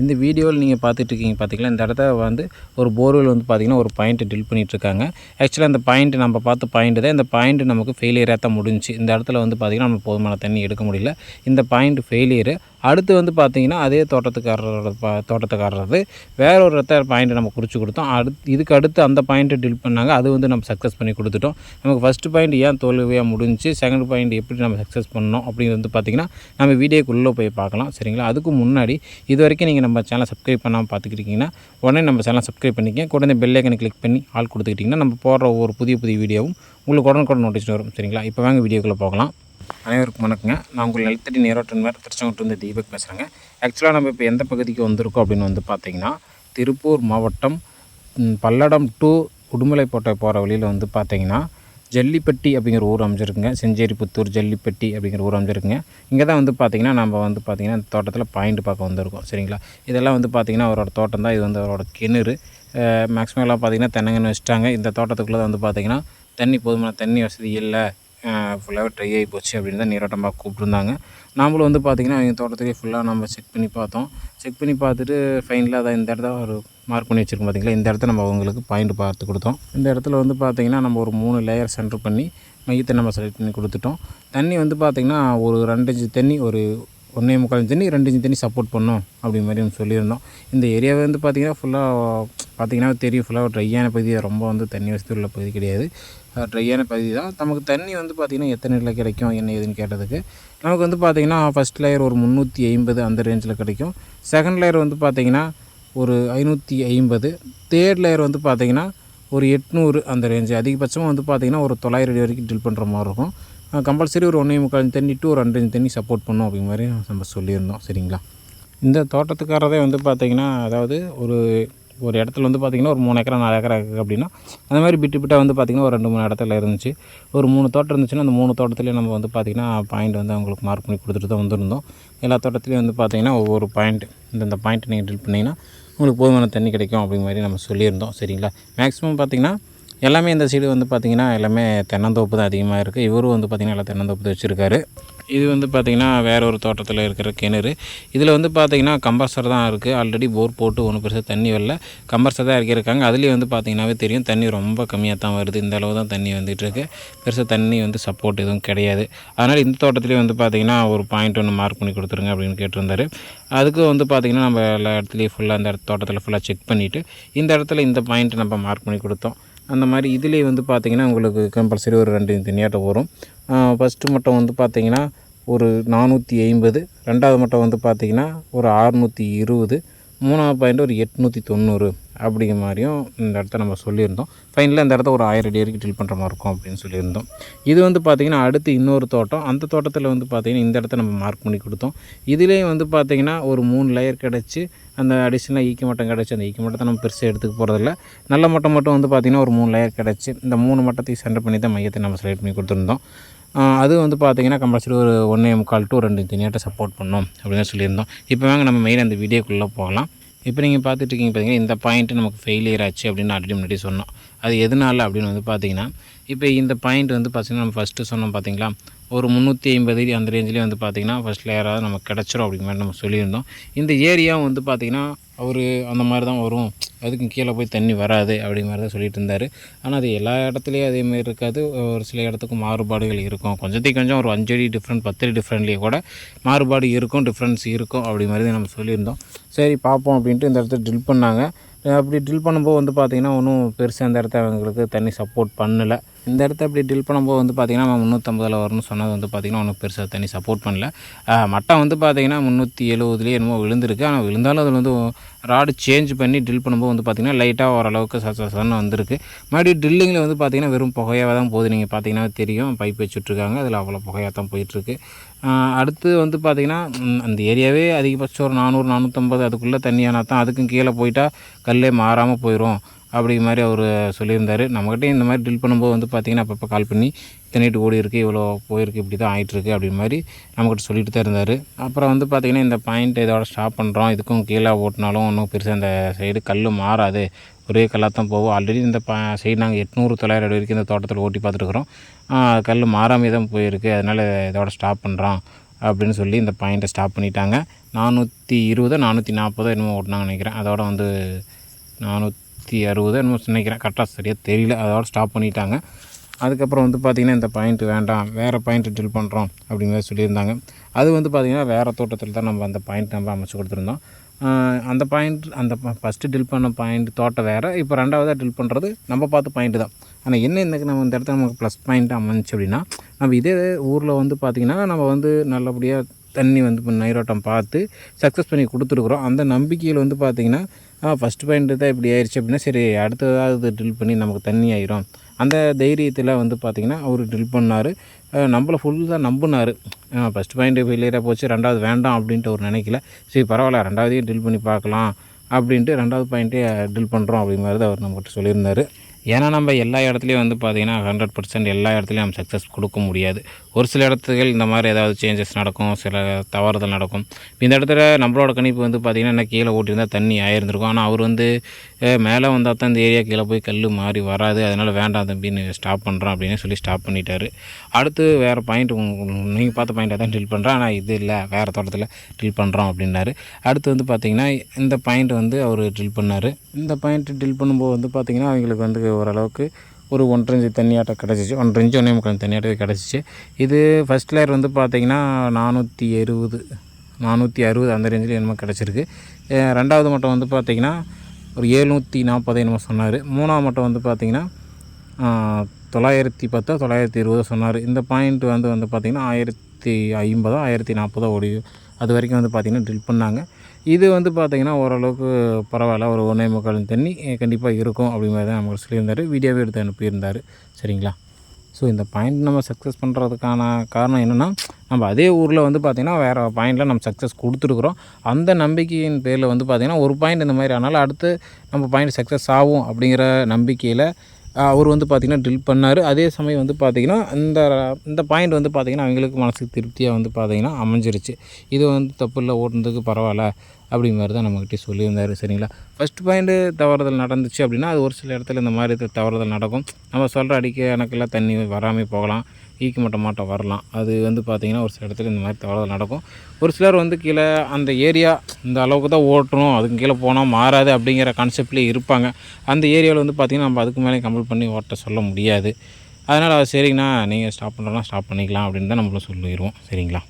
இந்த வீடியோவில் நீங்கள் பார்த்துட்ருக்கீங்க பார்த்திங்களா? இந்த இடத்த வந்து ஒரு போர்வெல் வந்து பார்த்தீங்கன்னா ஒரு பாயிண்ட் ட்ரில் பண்ணிகிட்ருக்காங்க ஆக்சுவலாக அந்த பாயிண்ட் நம்ம பார்த்து பாயிண்ட் தான். இந்த பாயிண்ட் நமக்கு ஃபெயிலியராக தான் முடிஞ்சு இந்த இடத்துல வந்து பார்த்திங்கன்னா நம்ம போதுமான தண்ணி எடுக்க முடியல. இந்த பாயிண்ட் ஃபெயிலியரு அடுத்து வந்து பார்த்திங்கன்னா அதே தோட்டத்துக்காரரோட பா தோட்டத்துக்காரரது வேற ஒரு இடத்த பாயிண்ட்டை நம்ம குறித்து கொடுத்தோம். அடுத்து இதுக்கு அடுத்து அந்த பாயிண்ட்டை டில் பண்ணாங்க. அது வந்து நம்ம சக்ஸஸ் பண்ணி கொடுத்துட்டோம். நமக்கு ஃபஸ்ட்டு பாயிண்ட் ஏன் தோல்வியாக முடிஞ்சு செகண்ட் பாயிண்ட் எப்படி நம்ம சக்ஸஸ் பண்ணோம்? அப்படிங்கிறது வந்து பார்த்திங்கன்னா நம்ம வீடியோக்குள்ளே போய் பார்க்கலாம். சரிங்களா? அதுக்கு முன்னாடி இது வரைக்கும் நீங்கள் நம்ம சேனலை சப்ஸ்கிரைப் பண்ணாமல் பார்த்துக்கிட்டிங்கன்னா உடனே நம்ம சேனல் சப்ஸ்கிரைப் பண்ணிக்கங்க. கூட இந்த பெல் கிளிக் பண்ணி ஆள் கொடுத்துக்கிட்டிங்கன்னா நம்ம போடுற ஒவ்வொரு புதிய புதிய வீடியோவும் உங்களுக்கு உடனுக்குடன் நோட்டீஸ் வரும். சரிங்களா? இப்போ வாங்க வீடியோக்குள்ளே போகலாம். அனைவருக்கும் வணக்கங்க. நான் உங்கள் நிலத்தடி நேரோட்டன் மேலே திருச்செங்கோட்டு தீபக் பேசுகிறேங்க ஆக்சுவலாக நம்ம இப்போ எந்த பகுதிக்கு வந்திருக்கோம் அப்படின்னு வந்து பார்த்தீங்கன்னா திருப்பூர் மாவட்டம் பல்லடம் டு உடுமலைப்பேட்டை போகிற வழியில் வந்து பார்த்தீங்கன்னா ஜல்லிப்பட்டி அப்படிங்கிற ஊர் அமைஞ்சிருக்குங்க. செஞ்சேரிபுத்தூர் ஜல்லிப்பட்டி அப்படிங்கிற ஊர் அமைஞ்சிருக்குங்க. இங்கே தான் வந்து பார்த்திங்கன்னா நம்ம வந்து பார்த்திங்கன்னா இந்த தோட்டத்தில் பாயிண்ட் பார்க்க வந்திருக்கோம். சரிங்களா? இதெல்லாம் வந்து பார்த்திங்கன்னா அவரோட தோட்டம் தான். இது வந்து அவரோட கிணறு. மேக்ஸிமம் எல்லாம் பார்த்திங்கன்னா தென்னங்கன்று வச்சுட்டாங்க. இந்த தோட்டத்துக்குள்ளே வந்து பார்த்திங்கன்னா தண்ணி போதுமான தண்ணி வசதி இல்லை. ஃபுல்லாகவே ட்ரை ஆகி போச்சு அப்படின்னு தான் நீரோட்டமாக கூப்பிட்ருந்தாங்க நாமளும் வந்து பார்த்திங்கன்னா அவங்க தோட்டத்துலேயே ஃபுல்லாக நம்ம செக் பண்ணி பார்த்தோம். செக் பண்ணி பார்த்துட்டு ஃபைனலாக அதை இந்த இடத்த ஒரு மார்க் பண்ணி வச்சுருக்கோம் பார்த்தீங்களா இந்த இடத்த நம்ம அவங்களுக்கு பாயிண்ட் பார்த்து கொடுத்தோம். இந்த இடத்துல வந்து பார்த்திங்கன்னா நம்ம ஒரு மூணு லேயர் சென்டர் பண்ணி மையத்தை நம்ம செலக்ட் பண்ணி கொடுத்துட்டோம். தண்ணி வந்து பார்த்திங்கன்னா ஒரு ரெண்டு இன்ச்சு தண்ணி ஒரு ஒன்றே முக்கால் தண்ணி ரெண்டு இன்ச்சு தண்ணி சப்போர்ட் பண்ணோம் அப்படி மாதிரி நம்ம சொல்லியிருந்தோம். இந்த ஏரியாவை வந்து பார்த்திங்கன்னா ஃபுல்லாக பார்த்திங்கன்னா தெரியும். ஃபுல்லாக ட்ரையான பகுதி ரொம்ப வந்து தண்ணி வசதி உள்ள பகுதி கிடையாது. ட்ரையான பகுதி தான். நமக்கு தண்ணி வந்து பார்த்திங்கன்னா எத்தனை இதில் கிடைக்கும் என்ன ஏதுன்னு கேட்டதுக்கு. நமக்கு வந்து பார்த்திங்கன்னா ஃபஸ்ட் லேயர் ஒரு முந்நூற்றி ஐம்பது அந்த ரேஞ்சில் கிடைக்கும். செகண்ட் லேயர் வந்து பார்த்திங்கன்னா ஒரு ஐநூற்றி ஐம்பது. தேர்ட் லேயர் வந்து பார்த்திங்கன்னா ஒரு எட்நூறு அந்த ரேஞ்சு அதிகபட்சமாக வந்து பார்த்திங்கன்னா ஒரு தொள்ளாயிரம் அடி வரைக்கும் டில் பண்ணுற மாதிரி இருக்கும். கம்பல்சரி ஒரு ஒன்றே முக்கால் தண்ணி டு ஒரு ரெண்டு தண்ணி சப்போர்ட் பண்ணும் அப்படிங்கிற மாதிரி நம்ம சொல்லியிருந்தோம். சரிங்களா? இந்த தோட்டத்துக்காரதே வந்து பார்த்திங்கன்னா அதாவது ஒரு ஒரு இடத்துல வந்து பார்த்திங்கன்னா ஒரு மூணு ஏக்கரா நாலு ஏக்கரா இருக்குது அப்படின்னா அந்த மாதிரி பிட்டு பிட்டாக வந்து பார்த்திங்கன்னா ஒரு ரெண்டு மூணு இடத்துல இருந்துச்சு. ஒரு மூணு தோட்டம் இருந்துச்சுன்னா அந்த மூணு தோட்டத்திலே நம்ம வந்து பார்த்திங்கன்னா பாயிண்ட் வந்து அவங்களுக்கு மார்க் பண்ணி கொடுத்துட்டு தான் வந்திருந்தோம். எல்லா தோட்டத்துலேயும் வந்து பார்த்திங்கன்னா ஒவ்வொரு பாயிண்ட் இந்தந்த பாயிண்ட் நீங்கள் ட்ரில் பண்ணிங்கன்னா உங்களுக்கு போதுமான தண்ணி கிடைக்கும் அப்படிங்கிற மாதிரி நம்ம சொல்லியிருந்தோம். சரிங்களா? மேக்ஸிமம் பார்த்திங்கன்னா எல்லாமே இந்த சைடு வந்து பார்த்திங்கன்னா எல்லாமே தென்னந்தோப்பு தான் அதிகமாக இருக்குது இவரும் வந்து பார்த்திங்கன்னா எல்லாம் தென்னந்தோப்பு வச்சுருக்காரு. இது வந்து பார்த்திங்கன்னா வேற ஒரு தோட்டத்தில் இருக்கிற கிணறு. இதில் வந்து பார்த்திங்கன்னா கம்பர்சர் தான் இருக்குது ஆல்ரெடி போர் போட்டு ஒன்றும் பெருசாக தண்ணி வரல. கம்பர்சர் தான் இறக்கியிருக்காங்க. அதுலேயும் வந்து பார்த்திங்கனாவே தெரியும் தண்ணி ரொம்ப கம்மியாக தான் வருது. இந்த அளவு தான் தண்ணி வந்துட்டுருக்கு பெருசாக தண்ணி வந்து சப்போர்ட் எதுவும் கிடையாது. அதனால் இந்த தோட்டத்துலேயே வந்து பார்த்திங்கன்னா ஒரு பாயிண்ட் ஒன்று மார்க் பண்ணி கொடுத்துருங்க அப்படின்னு கேட்டிருந்தாரு. அதுக்கு வந்து பார்த்திங்கன்னா நம்ம எல்லா இடத்துலையும் ஃபுல்லாக அந்த தோட்டத்தில் ஃபுல்லாக செக் பண்ணிவிட்டு இந்த இடத்துல இந்த பாயிண்ட் நம்ம மார்க் பண்ணி கொடுத்தோம். அந்த மாதிரி இதுலேயே வந்து பார்த்திங்கன்னா உங்களுக்கு கம்பல்சரி ஒரு ரெண்டு தனியாட்டம் வரும். ஃபஸ்ட்டு மட்டம் வந்து பார்த்திங்கன்னா ஒரு நானூற்றி ஐம்பது ரெண்டாவது மட்டம் வந்து பார்த்திங்கன்னா ஒரு ஆறுநூற்றி இருபது மூணாவது பாயிண்ட் ஒரு எட்நூற்றி தொண்ணூறு. அப்படிங்கிற மாதிரியும் இந்த இடத்த நம்ம சொல்லியிருந்தோம். ஃபைனலாக இந்த இடத்த ஒரு ஆயிரம் அடி வரைக்கும் ட்ரில் பண்ணுற மாதிரி இருக்கும் அப்படின்னு சொல்லியிருந்தோம். இது வந்து பார்த்திங்கன்னா அடுத்து இன்னொரு தோட்டம். அந்த தோட்டத்தில் வந்து பார்த்திங்கன்னா இந்த இடத்த நம்ம மார்க் பண்ணி கொடுத்தோம். இதுலேயும் வந்து பார்த்திங்கன்னா ஒரு மூணு லேயர் கிடச்சி அந்த அடிஷனலாக ஈக்கி மட்டம் கிடச்சி. அந்த ஈக்கி மட்டத்தை நம்ம பெருசாக எடுத்துக்க போகிறதில்ல நல்ல மட்டம் மட்டும் வந்து பார்த்திங்கன்னா ஒரு மூணு லேயர் கிடச்சி இந்த மூணு மட்டத்தையும் சென்டர் பண்ணி தான் மையத்தை நம்ம செலக்ட் பண்ணி கொடுத்துருந்தோம். அது வந்து பார்த்திங்கன்னா கம்பல்சரி ஒரு ஒன்றே முக்கால் டூ ரெண்டு தனியாட்ட சப்போர்ட் பண்ணோம் அப்படின்னு சொல்லியிருந்தோம். இப்போ வாங்க நம்ம மெயின் அந்த வீடியோக்குள்ளே போகலாம். இப்போ நீங்கள் பார்த்துட்டு இருக்கீங்க பார்த்தீங்கன்னா இந்த பாயிண்ட்டு நமக்கு ஃபெயிலியர் ஆச்சு அப்படின்னு ஆல்ரெடி முன்னாடி சொன்னோம். அது எதனால அப்படின்னு வந்து பார்த்தீங்கன்னா இப்போ இந்த பாயிண்ட் வந்து பார்த்திங்கன்னா நம்ம ஃபஸ்ட்டு சொன்னோம் பார்த்தீங்களா ஒரு முந்நூற்றி ஐம்பது அடி அந்த ரேஞ்சிலே வந்து பார்த்திங்கன்னா ஃபஸ்ட் லேயராக நமக்கு கிடச்சிரும் அப்படிங்கிற மாதிரி நம்ம சொல்லியிருந்தோம். இந்த ஏரியாவும் வந்து பார்த்திங்கன்னா அவர் அந்த மாதிரி தான் வரும். அதுக்கு கீழே போய் தண்ணி வராது அப்படிங்கிற மாதிரி தான் சொல்லிட்டு இருந்தார். ஆனால் அது எல்லா இடத்துலையும் அதேமாரி இருக்காது. ஒரு சில இடத்துக்கு மாறுபாடுகள் இருக்கும். கொஞ்சத்துக்கு கொஞ்சம் ஒரு அஞ்சடி டிஃப்ரெண்ட் பத்தடி டிஃப்ரெண்ட்லேயே கூட மாறுபாடு இருக்கும் டிஃப்ரென்ஸ் இருக்கும் அப்படி மாதிரி தான் நம்ம சொல்லியிருந்தோம். சரி பார்ப்போம் அப்படின்ட்டு இந்த இடத்த ட்ரில் பண்ணாங்க. அப்படி ட்ரில் பண்ணும்போது வந்து பார்த்திங்கன்னா ஒன்றும் பெருசாக அந்த இடத்த அவங்களுக்கு தண்ணி சப்போர்ட் பண்ணலை. இந்த இடத்த அப்படி ட்ரில் பண்ணும்போது வந்து பார்த்திங்கன்னா நம்ம முந்நூற்றம்பதில் வரும்னு சொன்னது வந்து பார்த்திங்கன்னா ஒன்றும் பெருசாக தண்ணி சப்போர்ட் பண்ணல. மட்டம் வந்து பார்த்திங்கன்னா முந்நூற்றி எழுபதுலேயே என்னமோ விழுந்திருக்கு. ஆனால் விழுந்தாலும் அதில் வந்து ராடு சேஞ்ச் பண்ணி ட்ரில் பண்ணும்போது வந்து பார்த்திங்கன்னா லைட்டாக ஓரளவுக்கு ச சன்னு வந்திருக்கு. மறுபடியும் ட்ரில்லிங்கில் வந்து பார்த்திங்கன்னா வெறும் புகையாக தான் போகுது. நீங்கள் பார்த்தீங்கன்னா தெரியும். பைப் வச்சுட்ருக்காங்க. அதில் அவ்வளோ புகையாக தான் போயிட்டுருக்கு அடுத்து வந்து பார்த்திங்கன்னா அந்த ஏரியாவே அதிகபட்சம் ஒரு நானூறு நானூற்றம்பது அதுக்குள்ளே தண்ணியானா தான் அதுக்கும் கீழே போயிட்டால் கல்லே மாறாமல் போயிடும் அப்படிங்கிற மாதிரி அவர் சொல்லியிருந்தார். நம்மக்கிட்ட இந்த மாதிரி ட்ரில் பண்ணும்போது வந்து பார்த்திங்கன்னா அப்பப்போ கால் பண்ணி இத்தனைட்டு ஓடி இருக்குது இவ்வளோ போயிருக்கு இப்படி தான் ஆகிட்டுருக்கு அப்படி மாதிரி நம்மக்கிட்ட சொல்லிட்டு தான் இருந்தார். அப்புறம் வந்து பார்த்திங்கன்னா இந்த பாயிண்ட் இதோட ஸ்டாப் பண்ணுறோம் இதுக்கும் கீழே ஓட்டினாலும் ஒன்றும் பெருசாக இந்த சைடு கல் மாறாது. ஒரே கல்லாக தான் போகும். ஆல்ரெடி இந்த ப சைடு நாங்கள் எட்நூறு தொள்ளாயிரம் அடி வரைக்கும் இந்த தோட்டத்தில் ஓட்டி பார்த்துருக்குறோம் கல் மாறாமே தான் போயிருக்கு. அதனால் இதோட ஸ்டாப் பண்ணுறோம் அப்படின்னு சொல்லி இந்த பாயிண்ட்டை ஸ்டாப் பண்ணிட்டாங்க. நானூற்றி இருபதோ நானூற்றி நாற்பதோ என்னமோ ஓட்டினாங்கன்னு நினைக்கிறேன். அதோட வந்து நானூற்றி அறுபதோ என்னமோ நினைக்கிறேன் கரெக்டாக சரியாக தெரியல. அதோட ஸ்டாப் பண்ணிட்டாங்க. அதுக்கப்புறம் வந்து பார்த்திங்கன்னா இந்த பாயிண்ட் வேண்டாம் வேறு பாயிண்ட் ட்ரில் பண்ணுறோம் அப்படிங்கிறத சொல்லியிருந்தாங்க. அது வந்து பார்த்திங்கன்னா வேறு தோட்டத்தில் தான் நம்ம அந்த பாயிண்ட் நம்ம அமைச்சு கொடுத்துருந்தோம். அந்த பாயிண்ட் அந்த ஃபஸ்ட்டு ட்ரில் பண்ண பாயிண்ட் தோட்டம் வேறு. இப்போ ரெண்டாவதாக ட்ரில் பண்ணுறது நம்ம பார்த்து பாயிண்ட் தான். ஆனால் என்ன இந்த நம்ம இந்த இடத்துல நமக்கு ப்ளஸ் பாயிண்ட் அமைஞ்சு அப்படின்னா நம்ம இதே ஊரில் வந்து பார்த்திங்கன்னா நம்ம வந்து நல்லபடியாக தண்ணி வந்து நைரோட்டம் பார்த்து சக்ஸஸ் பண்ணி கொடுத்துருக்குறோம். அந்த நம்பிக்கையில் வந்து பார்த்திங்கன்னா ஃபஸ்ட் பாயிண்ட் தான் இப்படி ஆயிடுச்சு அப்படின்னா சரி அடுத்ததாவது ட்ரில் பண்ணி நமக்கு தண்ணி ஆயிரும். அந்த தைரியத்தில் வந்து பார்த்திங்கன்னா அவர் ட்ரில் பண்ணார். நம்மளை ஃபுல்லாக நம்பினார். ஃபஸ்ட் பாயிண்ட் ஃபெயிலியராக போச்சு ரெண்டாவது வேண்டாம் அப்படின்ட்டு அவர் நினைக்கல. சரி பரவாயில்ல ரெண்டாவதையும் ட்ரில் பண்ணி பார்க்கலாம் அப்படின்ட்டு ரெண்டாவது பாயிண்ட்டே ட்ரில் பண்ணுறோம் அப்படிங்கிறது அவர் நம்மகிட்ட சொல்லியிருந்தார். ஏன்னா நம்ம எல்லா இடத்துலையும் வந்து பார்த்திங்கன்னா ஹண்ட்ரட் பர்சன்ட் எல்லா இடத்துலையும் நம்ம சக்ஸஸ் கொடுக்க முடியாது. ஒரு சில இடத்துகள் இந்த மாதிரி ஏதாவது சேஞ்சஸ் நடக்கும் சில தவறுதல் நடக்கும். இந்த இடத்துல நம்மளோட கணிப்பு வந்து பார்த்திங்கன்னா என்ன கீழே ஓட்டியிருந்தால் தண்ணி ஆயிருந்திருக்கும். ஆனால் அவர் வந்து மேலே வந்தால் தான் இந்த ஏரியா கீழே போய் கல் மாறி வராது. அதனால் வேண்டாம் தம்பின்னு ஸ்டாப் பண்ணுறோம் அப்படின்னு சொல்லி ஸ்டாப் பண்ணிட்டாரு. அடுத்து வேறு பாயிண்ட் நீங்கள் பார்த்த பாயிண்ட்டை தான் ட்ரில் பண்ணுறேன் ஆனால் இது இல்லை வேறு தோட்டத்தில் ட்ரில் பண்ணுறோம் அப்படின்னாரு. அடுத்து வந்து பார்த்திங்கன்னா இந்த பாயிண்ட் வந்து அவர் ட்ரில் பண்ணார். இந்த பாயிண்ட் ட்ரில் பண்ணும்போது வந்து பார்த்திங்கன்னா அவங்களுக்கு வந்து ஓரளவுக்கு ஒரு ஒன்றரை இன்ச்சு தண்ணியாட்டம் கிடச்சிச்சு. ஒன்றரை இன்ச்சு ஒன்றே முக்கால் தண்ணியாட்டம் கிடச்சிச்சு. இது ஃபஸ்ட் லேயர் வந்து பார்த்திங்கன்னா நானூற்றி எழுபது நானூற்றி அறுபது அந்த ரேஞ்சில் என்னமோ கிடச்சிருக்கு. ரெண்டாவது மட்டம் வந்து பார்த்திங்கன்னா ஒரு ஏழ்நூற்றி நாற்பது என்னமோ சொன்னார். மூணாவது மட்டம் வந்து பார்த்திங்கன்னா தொள்ளாயிரத்தி பத்தோ தொள்ளாயிரத்தி இருபதோ சொன்னார். இந்த பாயிண்ட் வந்து வந்து பார்த்திங்கன்னா ஆயிரத்தி ஐம்பதோ ஆயிரத்தி நாற்பதோ ஓடி அது வரைக்கும் வந்து பார்த்திங்கன்னா ட்ரில் பண்ணாங்க. இது வந்து பார்த்திங்கன்னா ஓரளவுக்கு பரவாயில்ல. ஒரு ஒன்றே முக்கால் தண்ணி கண்டிப்பாக இருக்கும் அப்படிங்கிறத நமக்கு சொல்லியிருந்தார். வீடியோவே எடுத்து அனுப்பியிருந்தார். சரிங்களா? ஸோ இந்த பாயிண்ட் நம்ம சக்ஸஸ் பண்ணுறதுக்கான காரணம் என்னென்னா நம்ம அதே ஊரில் வந்து பார்த்திங்கன்னா வேறு பாயிண்டில் நம்ம சக்ஸஸ் கொடுத்துருக்குறோம். அந்த நம்பிக்கையின் பேரில் வந்து பார்த்திங்கன்னா ஒரு பாயிண்ட் இந்த மாதிரி ஆனாலும் அடுத்து நம்ம பாயிண்ட் சக்ஸஸ் ஆகும் அப்படிங்கிற நம்பிக்கையில் அவர் வந்து பார்த்திங்கன்னா ட்ரில் பண்ணார். அதே சமயம் வந்து பார்த்திங்கன்னா இந்த இந்த பாயிண்ட் வந்து பார்த்திங்கன்னா அவங்களுக்கு மனசுக்கு திருப்தியாக வந்து பார்த்திங்கன்னா அமைஞ்சிருச்சு. இது வந்து தப்பு இல்லை ஓட்டுனதுக்கு பரவாயில்ல. அப்படி மாதிரி தான் நம்மக்கிட்ட சொல்லியிருந்தார் சரிங்களா? ஃபஸ்ட் பாயிண்ட்டு தவறுதல் நடந்துச்சு அப்படின்னா அது ஒரு சில இடத்துல இந்த மாதிரி தவறுதல் நடக்கும். நம்ம சொல்கிற அடிக்க எனக்கெல்லாம் தண்ணி வராமல் போகலாம் ஈக்கு மட்டும் மாட்டம் வரலாம். அது வந்து பார்த்திங்கன்னா ஒரு சில இடத்துல இந்த மாதிரி தவறுதல் நடக்கும். ஒரு சிலர் வந்து கீழே அந்த ஏரியா இந்த அளவுக்கு தான் ஓட்டணும் அதுக்கு கீழே போனால் மாறாது அப்படிங்கிற கான்செப்ட்லேயே இருப்பாங்க. அந்த ஏரியாவில் வந்து பார்த்திங்கன்னா நம்ம அதுக்கு மேலே கம்ப்ளீட் பண்ணி ஓட்ட சொல்ல முடியாது. அதனால் அது சரிங்கண்ணா நீங்கள் ஸ்டாப் பண்ணுறோன்னா ஸ்டாப் பண்ணிக்கலாம் அப்படின்னு தான் நம்மளும் சொல்லிடுவோம் சரிங்களா?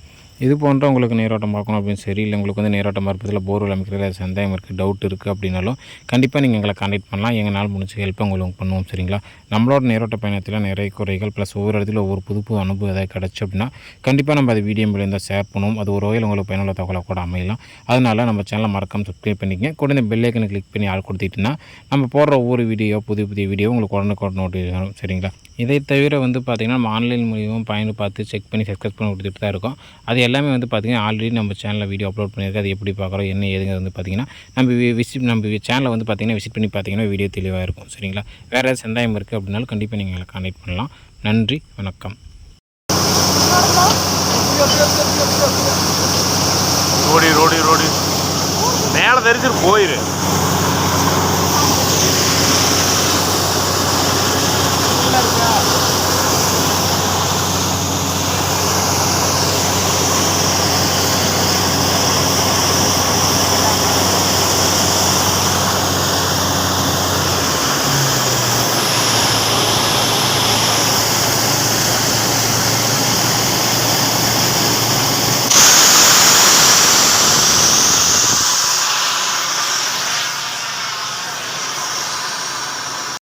இது போன்ற உங்களுக்கு நீரோட்டம் பார்க்கணும் அப்படின்னு சரி இல்லை உங்களுக்கு வந்து நீரோட்டம் பார்ப்பதில் போர்வெல் அமைக்கிறதுல சந்தேகம் இருக்குது டவுட் இருக்குது அப்படின்னாலும் கண்டிப்பாக நீங்கள் எங்களை கான்டாக்ட் பண்ணலாம். எங்களால் முடிஞ்ச ஹெல்ப் உங்களுக்கு பண்ணுவோம் சரிங்களா? நம்மளோட நீரோட்ட பயணத்தில் நிறைய குறைகள் ப்ளஸ் ஒவ்வொரு இடத்துல ஒவ்வொரு புது புது அனுபவம் எதாவது கிடச்சி அப்படின்னா கண்டிப்பாக நம்ம அது வீடியோ இருந்தால் ஷேர் பண்ணுவோம். அது ஒரு வகையில் உங்களுக்கு பயனுள்ள தகவலை கூட அமையலாம். அதனால் நம்ம சேனலை மறக்காமல் சப்ஸ்கிரைப் பண்ணிக்கங்க. கூட இந்த பெல்லைக்கனை கிளிக் பண்ணி ஆள் கொடுத்துட்டிங்கன்னா நம்ம போடுற ஒவ்வொரு வீடியோ புதிய புதிய வீடியோ உங்களுக்கு உடனுக்குடன் நோட்டிஃபிகேஷன் வரும் சரிங்களா? இதை தவிர வந்து பார்த்திங்கன்னா நம்ம ஆன்லைன் மூலியமாக பயணம் பார்த்து செக் பண்ணி சக்ஸஸ் பண்ணி கொடுத்துட்டு தான் இருக்கோம். அது எல்லாமே வந்து பார்த்திங்கன்னா ஆல்ரெடி நம்ம சேனலில் வீடியோ அப்லோட் பண்ணியிருக்கோம் அது எப்படி பார்க்குறோம் என்ன ஏதுங்கிறது வந்து பார்த்திங்கன்னா நம்ம விசிட் நம்ம சேனலை வந்து பார்த்திங்கன்னா விசிட் பண்ணி பார்த்தீங்கன்னா வீடியோ தெளிவாக இருக்கும். சரிங்களா? வேறு ஏதாவது சந்தாயம் இருக்குது அப்படின்னாலும் கண்டிப்பாக நீங்கள் எங்களை கான்டாக்ட் பண்ணலாம். நன்றி வணக்கம். ரோடி ரோடி ரோடி. மேலே தெரிஞ்சிட்டு போயிரு.